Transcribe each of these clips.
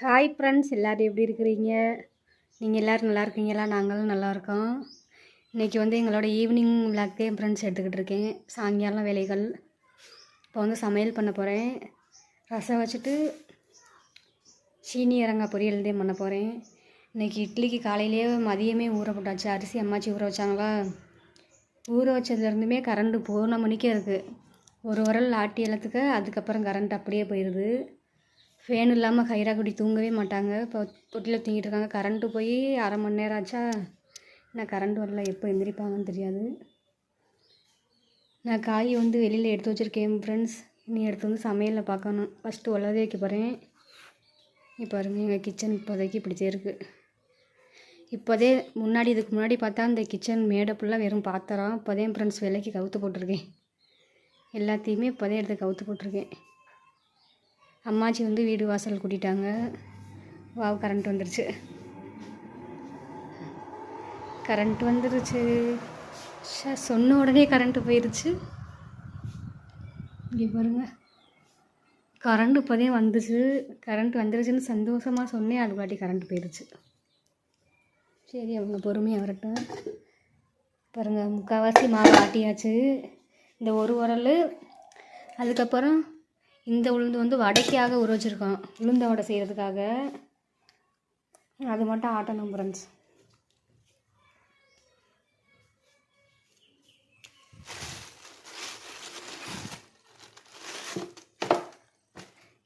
Hi friends எல்லோரும் எப்படி இருக்கிறீங்க? நீங்கள் எல்லோரும் நல்லா இருக்கீங்களா? நாங்களும் நல்லா இருக்கோம். இன்றைக்கி வந்து எங்களோட ஈவினிங் விளாக் என் ஃப்ரெண்ட்ஸ் எடுத்துக்கிட்டு இருக்கேன். சாயங்காலம் வேலைகள். இப்போ வந்து சமையல் பண்ண போகிறேன் ரசம் வச்சுட்டு சீனி இறங்க பொரியல் தான் பண்ண போகிறேன் இன்றைக்கி இட்லிக்கு காலையிலேயே மதியமே ஊற போட்டாச்சு. அரிசி அம்மாச்சி ஊற வச்சாங்களா? ஊற வச்சதுலேருந்துமே கரண்ட்டு போன மணிக்கே இருக்குது ஒரு உரல் ஆட்டி இழத்துக்க அதுக்கப்புறம் கரண்ட் அப்படியே போயிடுது ஃபேன் இல்லாமல் குடி தூங்கவே மாட்டாங்க. இப்போ தொட்டியில் தூங்கிட்டு இருக்காங்க. கரண்ட்டு போய் அரை மணி நேரம் ஆச்சா? நான் கரண்ட் வரல? எப்போ எந்திரிப்பாங்கன்னு தெரியாது. நான் காய் வந்து வெளியில் எடுத்து வச்சுருக்கேன் ஃப்ரெண்ட்ஸ் இனி எடுத்து வந்து சமையலில் பார்க்கணும். ஃபஸ்ட்டு உள்ளதே வைக்க போகிறேன் இப்போ பாருங்கள் எங்கள் கிச்சன் இப்போதைக்கு இப்படித்தே இருக்குது இப்போதே முன்னாடி இதுக்கு முன்னாடி பார்த்தா அந்த கிச்சன் மேடை ஃபுல்லாக வெறும் பாத்திரம். இப்போதே ஃப்ரெண்ட்ஸ் விலைக்கு கவுத்து போட்டிருக்கேன். எல்லாத்தையுமே இப்போதே எடுத்து கவுத்து போட்டிருக்கேன். அம்மாச்சி வந்து வீடு வாசல் கூட்டிட்டாங்க. வாவ் கரண்ட் வந்துருச்சு. கரண்ட் வந்துருச்சு. ஷா சொன்ன உடனே கரண்ட்டு போயிடுச்சு இங்கே பாருங்கள் கரண்ட் இப்போதே வந்துச்சு. கரண்ட் வந்துருச்சுன்னு சந்தோஷமாக சொன்னேன். அது பாட்டி கரண்ட் போயிடுச்சு சரி அவங்க பொறுமையாக வரட்டும். பாருங்கள் முக்கால்வாசி மாவு ஆட்டியாச்சு. இந்த ஒரு உரல் அதுக்கப்புறம் இந்த உளுந்து வந்து வடைக்காக ஊற வச்சுருக்கோம் உளுந்த வடை செய்கிறதுக்காக அது மட்டும் ஆட்டணும் ஃப்ரெண்ட்ஸ்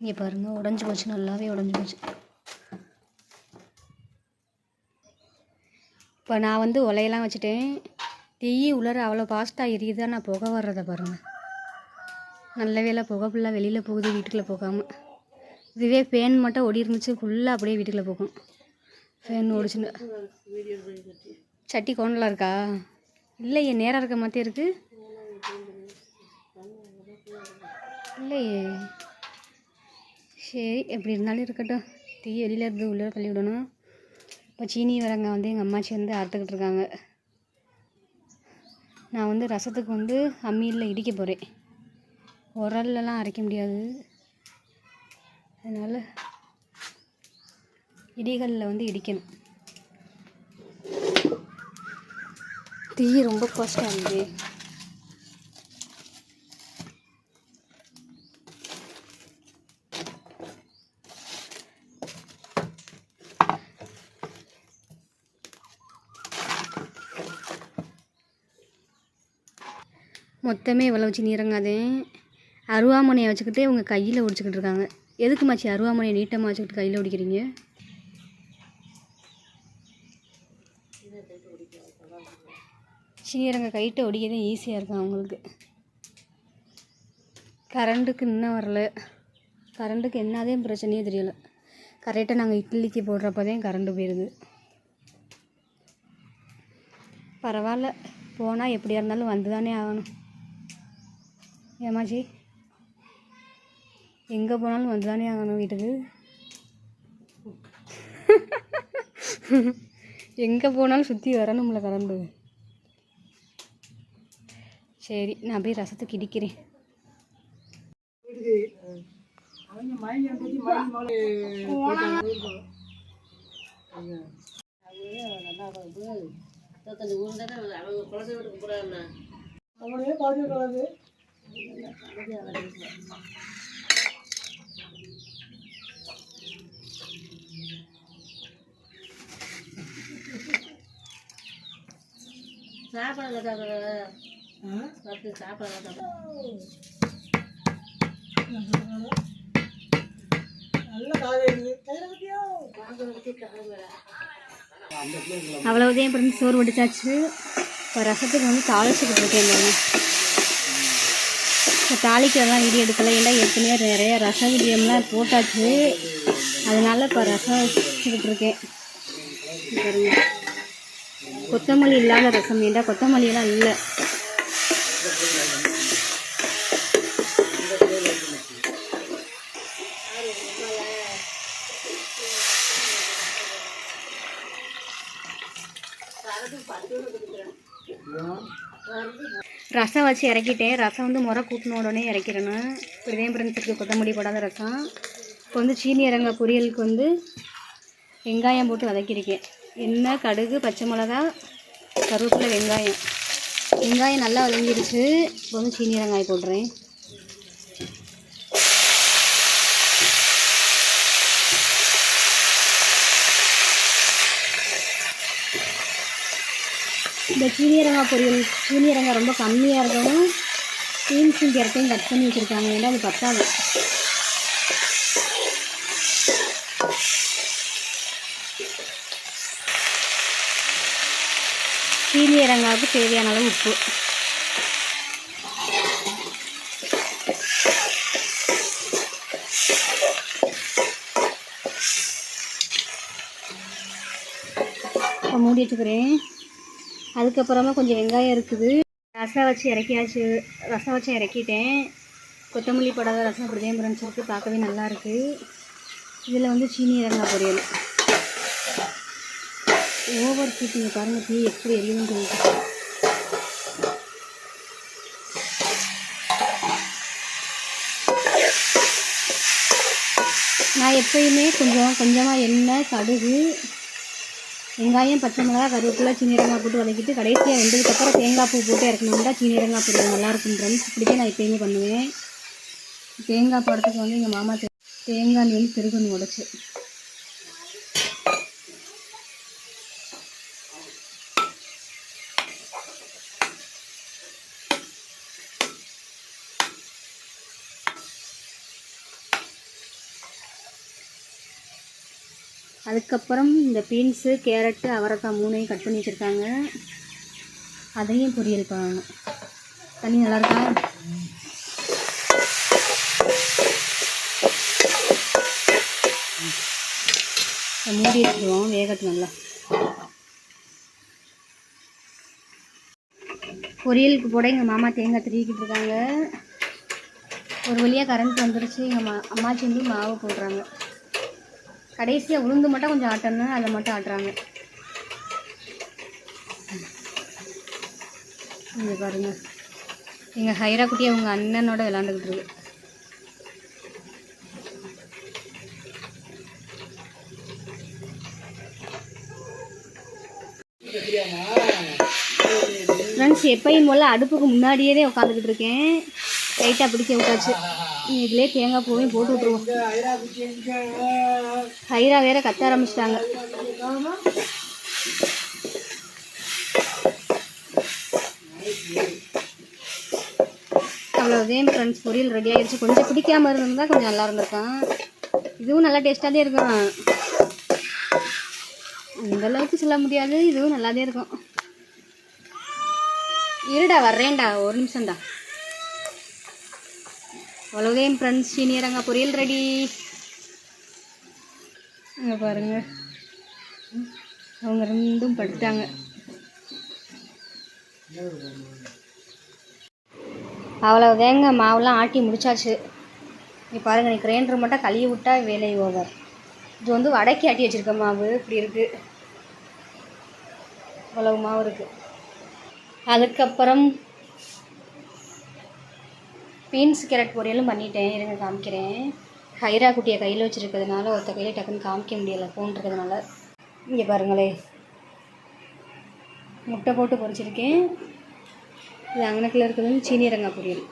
இங்கே பாருங்கள் உடஞ்சி போச்சு நல்லாவே உடஞ்சி போச்சு. இப்போ நான் வந்து உலையெல்லாம் வச்சுட்டேன். தீ உலர அவ்வளோ ஃபாஸ்ட்டாக எரியுதா நான் புகை வர்றதை பாருங்கள் நல்ல வேலை புகை ஃபுல்லாக வெளியில் போகுது வீட்டுக்குள்ளே போகாமல் இதுவே ஃபேன் மட்டும் ஓடி இருந்துச்சு ஃபுல்லாக அப்படியே வீட்டுக்குள்ளே போகும். ஃபேன் ஓடிச்சுன்னு. சட்டி கோணலாக இருக்கா? இல்லையே நேராக இருக்க மாதிரி இருக்குது இல்லையே. சரி எப்படி இருந்தாலும் இருக்கட்டும். தீ வெளியில் இருந்து உள்ளே தள்ளி விடணும். இப்போ சீனி வரங்க வந்து எங்கள் அம்மாச்சி வந்து அறுத்துக்கிட்டு இருக்காங்க. நான் வந்து ரசத்துக்கு வந்து அம்மியில் இடிக்க போகிறேன் உரல்லலாம் அரைக்க முடியாது. அதனால் இடிகளில் வந்து இடிக்கணும். தீ ரொம்ப கஷ்டம் இருக்குது மொத்தமே இவ்வளோ வச்சு நீரங்காதே அருவாமனையை வச்சுக்கிட்டே உங்கள் கையில் ஒடிச்சிக்கிட்டு இருக்காங்க. எதுக்கு மாச்சி அருவாமனையை நீட்டமாக வச்சுக்கிட்டு கையில் ஒடிக்கிறீங்க? சீரங்க கைட்டை ஒடிக்கதே ஈஸியாக இருக்கும் அவங்களுக்கு. கரண்ட்டுக்கு இன்னும் வரல. கரண்ட்டுக்கு என்னதே பிரச்சனையே தெரியலை. கரெக்டாக நாங்கள் இட்லிக்கு போடுறப்போதே கரண்ட்டு போயிடுது பரவாயில்ல. போனால் எப்படியா இருந்தாலும் வந்து தானே ஆகணும் ஏமாச்சி எங்கே போனாலும் வந்து தானே ஆகணும் வீட்டுக்கு? எங்கே போனாலும் சுற்றி வரணும்ல கரண்டு சரி நான் போய் ரசத்துக்கு இடிக்கிறேன். பாதிக்கூடாது சாப்பாடு பத்து அவ்வளவுதான் அப்புறம் சோறு வடிச்சாச்சு. இப்போ ரசத்துக்கு வந்து தாளிச்சுக்கிட்டு இருக்கேன் பாருங்க இப்போ தாளிக்கிறதெல்லாம் வீடியோ எடுக்கலை. ஏன்னா ஏற்கனவே நிறைய ரசம் வீடியோம்லாம் போட்டாச்சு. அதனால் இப்போ ரசம் வச்சுக்கிட்டு இருக்கேன். கொத்தமல்லி இல்லாத ரசம் ஏண்டா கொத்தமல்லியெல்லாம் இல்லை? ரசம் வச்சு இறக்கிட்டேன். ரசம் வந்து முறை கூட்டின உடனே இறக்கிறேன்னு இப்படிதான் கொத்தமல்லி போடாத ரசம். இப்போ வந்து சீனி இறங்க பொரியலுக்கு வந்து வெங்காயம் போட்டு வதக்கியிருக்கேன். எண்ணெய் கடுகு பச்சை மிளகா கருவேப்பிலை வெங்காயம். வெங்காயம் நல்லா விளங்கிடுச்சு இப்போ வந்து சீனி வெங்காயம் போடுறேன் இந்த சீனியரங்காய் பொரியல் சீனியரங்காய் ரொம்ப கம்மியாக இருக்கணும். பீன்ஸும் கேரட்டையும் கட் பண்ணி வச்சுருக்காங்க. ஏன்னா அது பத்தாது. சீரகாவுக்கு தேவையான அளவு உப்பு. மூடி வச்சுக்கிறேன். அதுக்கப்புறமா கொஞ்சம் வெங்காயம் இருக்குது. ரசம் வச்சு இறக்கியாச்சு. ரசம் வச்சு இறக்கிட்டேன். கொத்தமல்லி போடாத ரசம் அப்படி சொல்லிட்டு பார்க்கவே நல்லாயிருக்கு இதில் வந்து சீனி இறங்காய் பொரியல். ஓவர் ஹீட்டிங்க பாருங்கள் தீ எப்படி எரியுதுன்னு சொல்லிட்டு நான் எப்பயுமே கொஞ்சம் கொஞ்சமாக எண்ணெய் கடுகு வெங்காயம் பச்சை மிளகா கருவேப்பிலை சீனிரங்காய் போட்டு வதக்கிட்டு கடைசியாக வெந்ததுக்கப்புறம் தேங்காய் பூ போட்டு இறக்கணும்னா சீனிரங்காய் பொரியல் நல்லாயிருக்கும் ஃப்ரெண்ட்ஸ் இப்படி நான் எப்பயுமே பண்ணுவேன். தேங்காய் போடுறதுக்கு வந்து எங்கள் மாமா தேங்காய் வந்து திருகணும் உடச்சி. அதுக்கப்புறம் இந்த பீன்ஸு கேரட்டு அவரைக்காய் மூணையும் கட் பண்ணி வச்சுருக்காங்க. அதையும் பொரியல் பண்ணணும் தண்ணி நல்லாயிருக்கா மூடி வச்சுருவோம் வேகட்டும் நல்லா. பொரியலுக்கு போட எங்கள் மாமா தேங்காய் திருக்கிட்டு இருக்காங்க. ஒரு வழியாக கரண்ட் வந்துருச்சு எங்கள் மா அம்மாச்சி வந்து மாவு போடுறாங்க. கடைசியாக உளுந்து மட்டும் கொஞ்சம் ஆட்டணும் அதை மட்டும் ஆட்டுறாங்க. இங்கே பாருங்கள் எங்கள் ஹைரா குட்டி அவங்க அண்ணனோட விளாண்டுக்கிட்டு இருக்கு. ஃப்ரெண்ட்ஸ் எப்பயும் போல் அடுப்புக்கு முன்னாடியே உட்காந்துக்கிட்டு இருக்கேன். லைட்டாக பிடிக்க விட்டாச்சு. இதுலேயே தேங்காய் பூவையும் போட்டு விட்ருவோம் ஹைரா வேற கத்த ஆரம்பிச்சிட்டாங்க. அவ்வளோதே ஃப்ரெண்ட்ஸ் பொரியல் ரெடி ஆகிடுச்சு கொஞ்சம் பிடிக்காம இருந்தால் கொஞ்சம் நல்லா இருந்திருக்கும். இதுவும் நல்லா டேஸ்ட்டாக தான் இருக்கும். அந்தளவுக்கு சொல்ல முடியாது. இதுவும் நல்லாதே இருக்கும். இருடா வர்றேன்டா. ஒரு நிமிஷம்டா. அவ்வளோதே ஃப்ரெண்ட்ஸ் சீனியரங்க பொரியல் ரெடி இங்கே பாருங்க. அவங்க ரெண்டும் படுத்தாங்க அவ்வளோதேங்க மாவுலாம் ஆட்டி முடிச்சாச்சு. நீ பாருங்க நீ கிரைண்டர் மட்டும் கழுவி விட்டா வேலை ஓவர் இது வந்து வடக்கி ஆட்டி வச்சிருக்க மாவு இப்படி இருக்கு. அவ்வளவு மாவு இருக்கு. அதுக்கப்புறம் பீன்ஸ் கேரட் பொரியலும் பண்ணிட்டேன். இருங்க காமிக்கிறேன். ஹைரா குட்டியை கையில் வச்சுருக்கிறதுனால ஒருத்த கையில் டக்குன்னு காமிக்க முடியலை ஃபோன் இருக்கிறதுனால இங்கே பாருங்களே. முட்டை போட்டு பொரிச்சிருக்கேன். இது அங்கனக்கில் இருக்கிறது சீனியரங்காய் பொரியல்.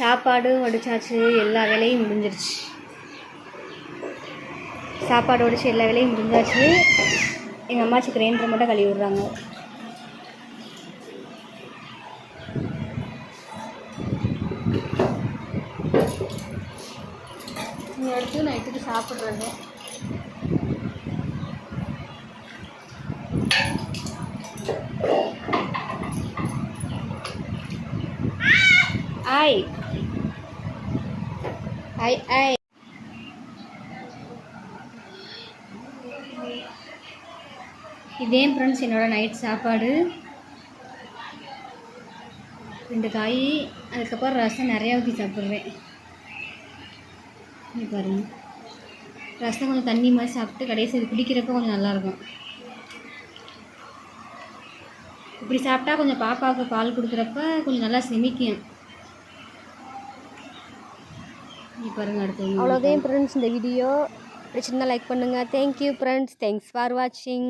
சாப்பாடு வடிச்சாச்சு எல்லா வேலையும் முடிஞ்சிருச்சு. சாப்பாடு வடித்து எல்லா வேலையும் முடிஞ்சாச்சு. எங்கள் அம்மாச்சி கிரைண்டர் மட்டும் கழுவி விட்றாங்க. இதை எடுத்து நைட்டுக்கு சாப்பிட்றது. ஐ ஐ ஐ இதே ஃப்ரெண்ட்ஸ் என்னோட நைட் சாப்பாடு. ரெண்டு காய் அதுக்கப்புறம் ரசம் நிறையா ஊற்றி சாப்பிட்றேன் இங்க பாருங்க. ரசம் கொஞ்சம் தண்ணி மாதிரி சாப்பிட்டு கடைசி இது குடிக்கிறப்ப கொஞ்சம் நல்லாயிருக்கும். இப்படி சாப்பிட்டா கொஞ்சம் பாப்பாவுக்கு பால் கொடுக்குறப்ப கொஞ்சம் நல்லா செமிக்கும். பாருங்க அடுத்து அவ்வளோதான் ஃப்ரெண்ட்ஸ் இந்த வீடியோ பிடிச்சிருந்தா லைக் பண்ணுங்கள் தேங்க்யூ ஃப்ரெண்ட்ஸ் தேங்க்ஸ் ஃபார் வாட்சிங்